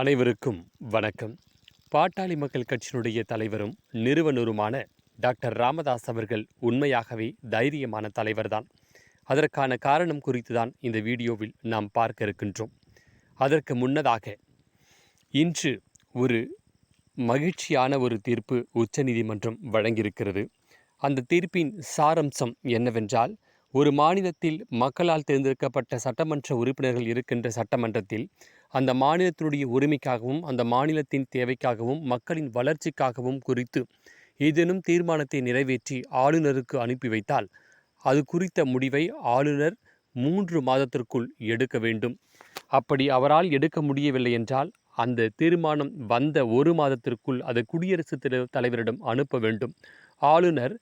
அனைவருக்கும் வணக்கம். பாட்டாளி மக்கள் கட்சியினுடைய தலைவரும் நிறுவனருமான டாக்டர் ராமதாஸ் அவர்கள் உண்மையாகவே தைரியமான தலைவர்தான். அதற்கான காரணம் குறித்து தான் இந்த வீடியோவில் நாம் பார்க்க இருக்கின்றோம். அதற்கு முன்னதாக இன்று ஒரு மகிழ்ச்சியான ஒரு தீர்ப்பு உச்சநீதிமன்றம் வழங்கியிருக்கிறது. அந்த தீர்ப்பின் சாரம்சம் என்னவென்றால் ஒரு மாநிலத்தில் மக்களால் தேர்ந்தெடுக்கப்பட்ட சட்டமன்ற உறுப்பினர்கள் இருக்கின்ற சட்டமன்றத்தில் அந்த மாநிலத்தினுடைய உரிமைக்காகவும் அந்த மாநிலத்தின் தேவைக்காகவும் மக்களின் வளர்ச்சிக்காகவும் குறித்து ஏதேனும் தீர்மானத்தை நிறைவேற்றி ஆளுநருக்கு அனுப்பி வைத்தால் அது குறித்த முடிவை ஆளுநர் மூன்று மாதத்திற்குள் எடுக்க வேண்டும். அப்படி அவரால் எடுக்க முடியவில்லை என்றால் அந்த தீர்மானம் வந்த ஒரு மாதத்திற்குள் அதை குடியரசுத் தலைவரிடம் அனுப்ப வேண்டும். ஆளுநர்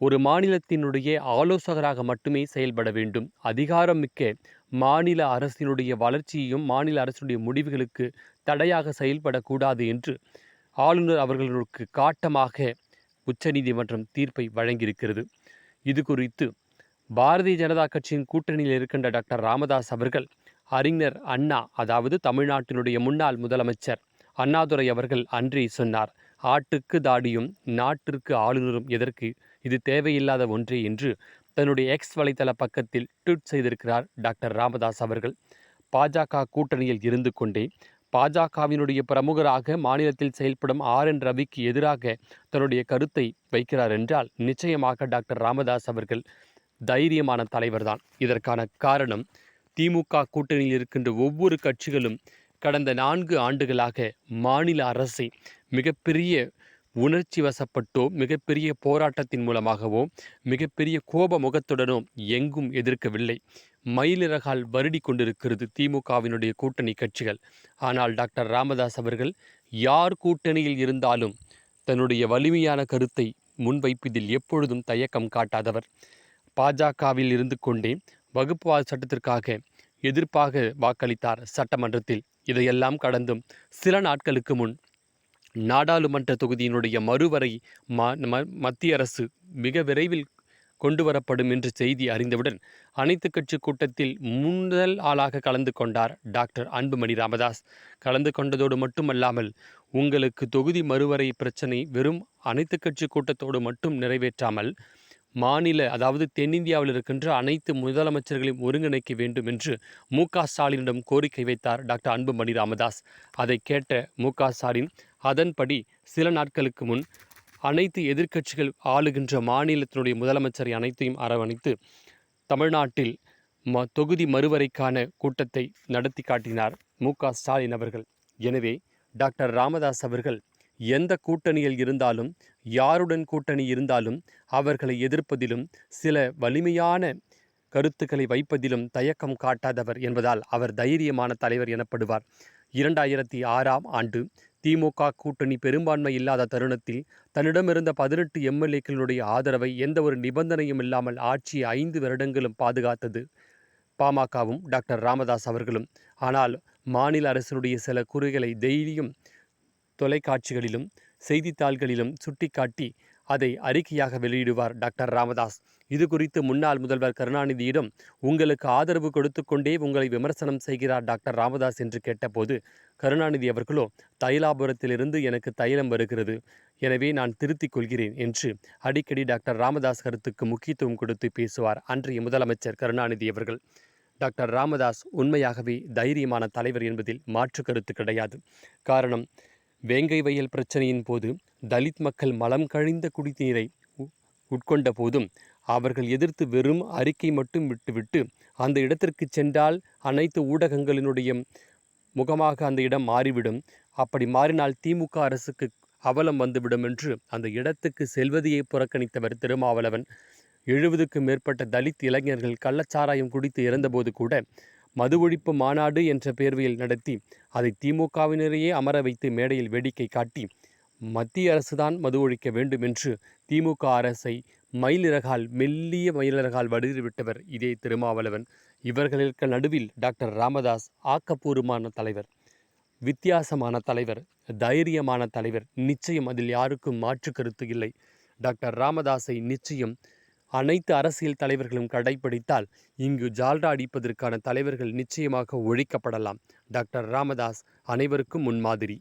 ஒரு மாநிலத்தினுடைய ஆலோசகராக மட்டுமே செயல்பட வேண்டும். அதிகாரம் மிக்க மாநில அரசினுடைய வளர்ச்சியையும் மாநில அரசினுடைய முடிவுகளுக்கு தடையாக செயல்படக்கூடாது என்று ஆளுநர் அவர்களுக்கு காட்டமாக உச்சநீதிமன்றம் தீர்ப்பை வழங்கியிருக்கிறது. இது குறித்து பாரதிய ஜனதா கட்சியின் கூட்டணியில் இருக்கின்ற டாக்டர் ராமதாஸ் அவர்கள் அறிஞர் அண்ணா அதாவது தமிழ்நாட்டினுடைய முன்னாள் முதலமைச்சர் அண்ணாதுரை அவர்கள் அன்றே சொன்னார். ஆட்டுக்கு தாடியும் நாட்டிற்கு ஆளுநரும் எதற்கு இது தேவையில்லாத ஒன்றே என்று தன்னுடைய எக்ஸ் வலைத்தள பக்கத்தில் ட்வீட் செய்திருக்கிறார் டாக்டர் ராமதாஸ் அவர்கள். பாஜக கூட்டணியில் இருந்து கொண்டே பாஜகவினுடைய பிரமுகராக மாநிலத்தில் செயல்படும் ஆர் என் ரவிக்கு எதிராக தன்னுடைய கருத்தை வைக்கிறார் என்றால் நிச்சயமாக டாக்டர் ராமதாஸ் அவர்கள் தைரியமான தலைவர்தான். இதற்கான காரணம் திமுக கூட்டணியில் இருக்கின்ற ஒவ்வொரு கட்சிகளும் கடந்த நான்கு ஆண்டுகளாக மாநில அரசை மிகப்பெரிய உணர்ச்சி வசப்பட்டோ மிகப்பெரிய போராட்டத்தின் மூலமாகவோ மிகப்பெரிய கோப முகத்துடனோ எங்கும் எதிர்க்கவில்லை. மயிலிறகால் வருடி கொண்டிருக்கிறது திமுகவினுடைய கூட்டணி கட்சிகள். ஆனால் டாக்டர் ராமதாஸ் அவர்கள் யார் கூட்டணியில் இருந்தாலும் தன்னுடைய வலிமையான கருத்தை முன்வைப்பதில் எப்பொழுதும் தயக்கம் காட்டாதவர். பாஜகவில் இருந்து கொண்டே வகுப்புவாத சட்டத்திற்காக எதிர்ப்பாக வாக்களித்தார் சட்டமன்றத்தில். இதையெல்லாம் கடந்தும் சில நாட்களுக்கு முன் நாடாளுமன்ற தொகுதியினுடைய மறுவரை மத்திய அரசு மிக விரைவில் கொண்டு வரப்படும் என்று செய்தி அறிந்தவுடன் அனைத்து கட்சி கூட்டத்தில் முதல் ஆளாக கலந்து கொண்டார் டாக்டர் அன்புமணி ராமதாஸ். கலந்து கொண்டதோடு மட்டுமல்லாமல் உங்களுக்கு தொகுதி மறுவரை பிரச்சனை வெறும் அனைத்து கட்சி கூட்டத்தோடு மட்டும் நிறைவேற்றாமல் மாநில அதாவது தென்னிந்தியாவில் இருக்கின்ற அனைத்து முதலமைச்சர்களையும் ஒருங்கிணைக்க வேண்டும் என்று மு க ஸ்டாலினிடம் கோரிக்கை வைத்தார் டாக்டர் அன்புமணி ராமதாஸ். அதை கேட்ட மு க ஸ்டாலின் அதன்படி சில நாட்களுக்கு முன் அனைத்து எதிர்க்கட்சிகள் ஆளுகின்ற மாநிலத்தினுடைய முதலமைச்சரை அனைத்தையும் அரவணைத்து தமிழ்நாட்டில் ம தொகுதி மறுவரைக்கான கூட்டத்தை நடத்தி காட்டினார் மு க ஸ்டாலின் அவர்கள். எனவே டாக்டர் ராமதாஸ் அவர்கள் எந்த கூட்டணியில் இருந்தாலும் யாருடன் கூட்டணி இருந்தாலும் அவர்களை எதிர்ப்பதிலும் சில வலிமையான கருத்துக்களை வைப்பதிலும் தயக்கம் காட்டாதவர் என்பதால் அவர் தைரியமான தலைவர் எனப்படுவார். இரண்டாயிரத்தி ஆறாம் ஆண்டு திமுக கூட்டணி பெரும்பான்மை இல்லாத தருணத்தில் தன்னிடமிருந்த பதினெட்டு எம்எல்ஏக்களுடைய ஆதரவை எந்த ஒரு நிபந்தனையும் இல்லாமல் ஆட்சி ஐந்து வருடங்களும் பாதுகாத்தது. பாமகவும் டாக்டர் ராமதாஸ் அவர்களும். ஆனால் மாநில அரசினுடைய சில குறைகளை டெய்லியும் தொலைக்காட்சிகளிலும் செய்தித்தாள்களிலும் சுட்டிக்காட்டி அதை அறிக்கையாக வெளியிடுவார் டாக்டர் ராமதாஸ். இது குறித்து முன்னாள் முதல்வர் கருணாநிதியிடம் உங்களுக்கு ஆதரவு கொடுத்து கொண்டே உங்களை விமர்சனம் செய்கிறார் டாக்டர் ராமதாஸ் என்று கேட்டபோது கருணாநிதி அவர்களோ தைலாபுரத்திலிருந்து எனக்கு தைலம் வருகிறது. எனவே நான் திருத்திக் கொள்கிறேன் என்று அடிக்கடி டாக்டர் ராமதாஸ் கருத்துக்கு முக்கியத்துவம் கொடுத்து பேசுவார் அன்றைய முதலமைச்சர் கருணாநிதி அவர்கள். டாக்டர் ராமதாஸ் உண்மையாகவே தைரியமான தலைவர் என்பதில் மாற்று கருத்து கிடையாது. காரணம் வேங்கை வயல் பிரச்சனையின் போது தலித் மக்கள் மலம் கழிந்த குடிநீரை உட்கொண்ட போதும் அவர்கள் எதிர்த்து வெறும் அறிக்கை மட்டும் விட்டுவிட்டு அந்த இடத்திற்கு சென்றால் அனைத்து ஊடகங்களினுடைய முகமாக அந்த இடம் மாறிவிடும். அப்படி மாறினால் திமுக அரசுக்கு அவலம் வந்துவிடும் என்று அந்த இடத்துக்கு செல்வதையே புறக்கணித்தவர் திருமாவளவன். எழுபதுக்கும் மேற்பட்ட தலித் இளைஞர்கள் கள்ளச்சாராயம் குடித்து இறந்தபோது கூட மது ஒழிப்பு மாநாடு என்ற பேர்வையில் நடத்தி அதை திமுகவினரையே அமர வைத்து மேடையில் வேடிக்கை காட்டி மத்திய அரசுதான் மது ஒழிக்க வேண்டும் என்று திமுக அரசை மயிலிறகால் மெல்லிய மயிலிறகால் வடிவிட்டவர் இதே திருமாவளவன். இவர்களுக்கு நடுவில் டாக்டர் ராமதாஸ் ஆக்கப்பூர்வமான தலைவர் வித்தியாசமான தலைவர் தைரியமான தலைவர் நிச்சயம் அதில் யாருக்கும் மாற்று கருத்து இல்லை. டாக்டர் ராமதாஸை நிச்சயம் அனைத்து அரசியல் தலைவர்களும் கடைபிடித்தால் இங்கு ஜால்டா அடிப்பதற்கான தலைவர்கள் நிச்சயமாக ஒழிக்கப்படலாம். டாக்டர் ராமதாஸ் அனைவருக்கும் முன்மாதிரி.